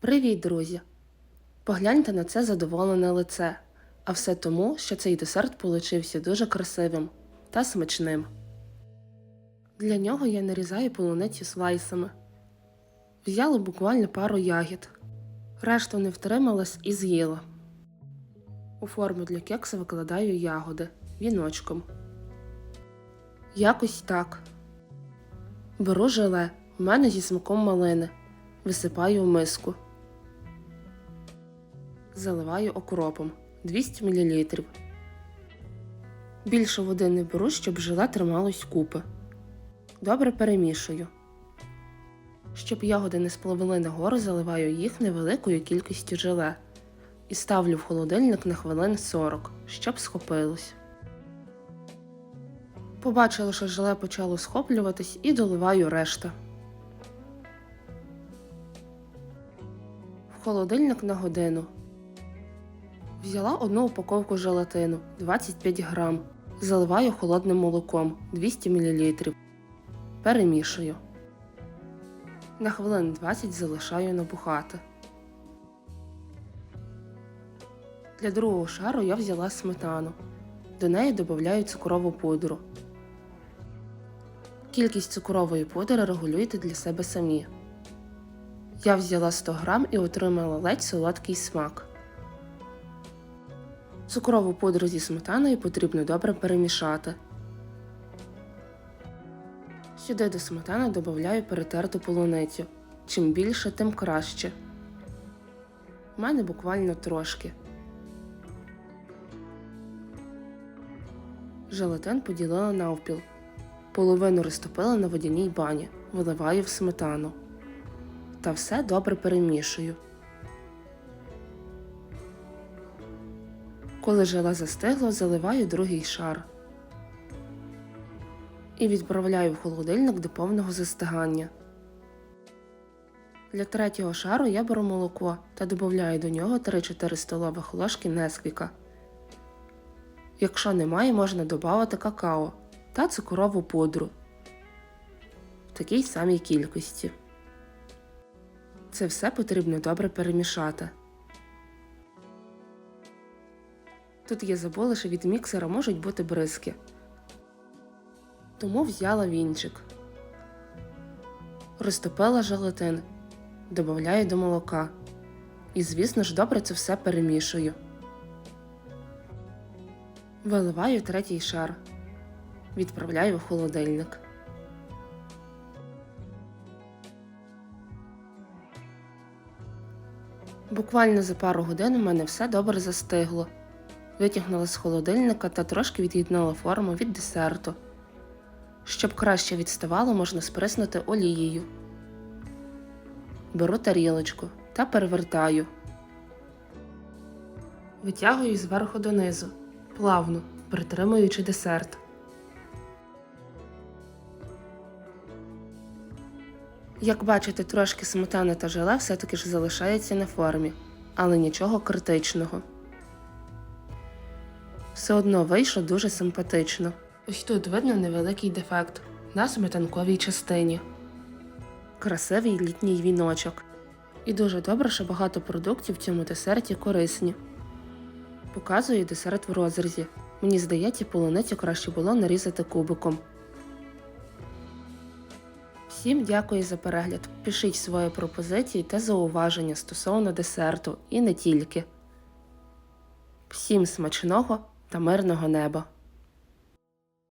Привіт, друзі! Погляньте на це задоволене лице, а все тому, що цей десерт получився дуже красивим та смачним. Для нього я нарізаю полуницю слайсами. Взяла буквально пару ягід, решту не втрималась і з'їла. У форму для кекса викладаю ягоди віночком. Якось так. Беру желе, у мене зі смаком малини. Висипаю в миску. Заливаю окропом 200 мл. Більше води не беру, щоб желе трималось купи. Добре перемішую. Щоб ягоди не спливли нагору, заливаю їх невеликою кількістю желе і ставлю в холодильник на хвилин 40, щоб схопилось. Побачила, що желе почало схоплюватись і доливаю решта. В холодильник на годину. Взяла одну упаковку желатину 25 грам. Заливаю холодним молоком 200 мл. Перемішую. На хвилин 20 залишаю набухати. Для другого шару я взяла сметану. До неї додаю цукрову пудру. Кількість цукрової пудри регулюйте для себе самі. Я взяла 100 грам і отримала ледь солодкий смак. Цукрову пудру зі сметаною потрібно добре перемішати. Сюди до сметани додаю перетерту полуницю. Чим більше, тим краще. У мене буквально трошки. Желатин поділила навпіл. Половину розтопила на водяній бані. Виливаю в сметану та все добре перемішую. Коли желе застигло, заливаю другий шар і відправляю в холодильник до повного застигання. Для третього шару я беру молоко та додаю до нього 3-4 столових ложки несквіка. Якщо немає, можна додати какао та цукрову пудру в такій самій кількості. Це все потрібно добре перемішати. Тут я забула, що від міксера можуть бути бризки. Тому взяла вінчик. Розтопила желатин. Добавляю до молока. І, звісно ж, добре це все перемішую. Виливаю третій шар. Відправляю в холодильник. Буквально за пару годин у мене все добре застигло. Витягнула з холодильника та трошки від'єднала форму від десерту. Щоб краще відставало, можна сприснути олією. Беру тарілочку та перевертаю. Витягую зверху донизу, плавно, притримуючи десерт. Як бачите, трошки сметани та желе все-таки ж залишається на формі, але нічого критичного. Все одно вийшло дуже симпатично. Ось тут видно невеликий дефект на сметанковій частині. Красивий літній віночок. І дуже добре, що багато продуктів в цьому десерті корисні. Показую десерт в розрізі. Мені здається, полуницю краще було нарізати кубиком. Всім дякую за перегляд. Пишіть свої пропозиції та зауваження стосовно десерту і не тільки. Всім смачного та мирного неба!